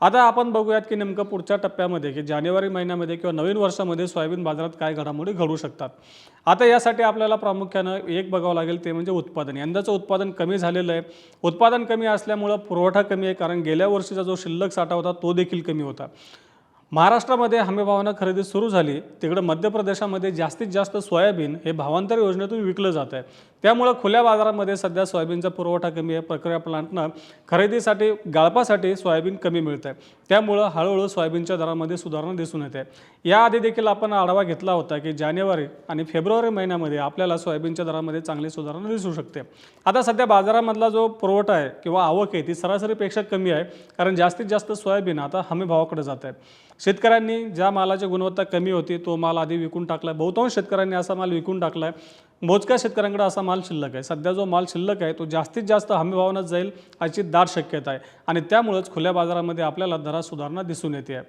आता आपण बघूयात की नेमकं पुढच्या टप्प्यामध्ये की जानेवारी महिन्यामध्ये किंवा नवीन वर्षामध्ये सोयाबीन बाजारात काय घडामोडी घडू शकतात. आता यासाठी आपल्याला प्रामुख्यानं एक बघावं लागेल ते म्हणजे उत्पादन. यंदाचं उत्पादन कमी झालेलं आहे. उत्पादन कमी असल्यामुळं पुरवठा कमी आहे कारण गेल्या वर्षीचा जो शिल्लक साठा होता तो देखील कमी होता. महाराष्ट्रामध्ये हमीभावानं खरेदी सुरू झाली. तिकडं मध्य प्रदेशामध्ये जास्तीत जास्त सोयाबीन हे भावांतर योजनेतून विकलं जात आहे. त्यामुळं खुल्या बाजारामध्ये सध्या सोयाबीनचा पुरवठा कमी आहे. प्रक्रिया प्लांटनं खरेदीसाठी गाळपासाठी सोयाबीन कमी मिळतं आहे त्यामुळं हळूहळू सोयाबीनच्या दरामध्ये सुधारणा दिसून येते. याआधी देखील आपण आढावा घेतला होता की जानेवारी आणि फेब्रुवारी महिन्यामध्ये आपल्याला सोयाबीनच्या दरामध्ये चांगली सुधारणा दिसू शकते. आता सध्या बाजारामधला जो पुरवठा आहे किंवा आवक आहे ती सरासरीपेक्षा कमी आहे. कारण जास्तीत जास्त सोयाबीन आता हमी भावाकडे जात आहे. शेतकऱ्यांनी ज्या मालाची गुणवत्ता कमी होती तो माल आधी विकून टाकला आहे बहुतांश शेतकऱ्यांनी असा माल विकून टाकला आहे मोजक्या शेतकऱ्यांकडे असा माल शिल्लक आहे. सध्या जो माल शिल्लक आहे तो जास्तीत जास्त हमीभावानंच जाईल याची दाट शक्यता आहे. आणि त्यामुळंच खुल्या बाजारामध्ये आपल्याला दरात सुधारणा दिसून येते. आहे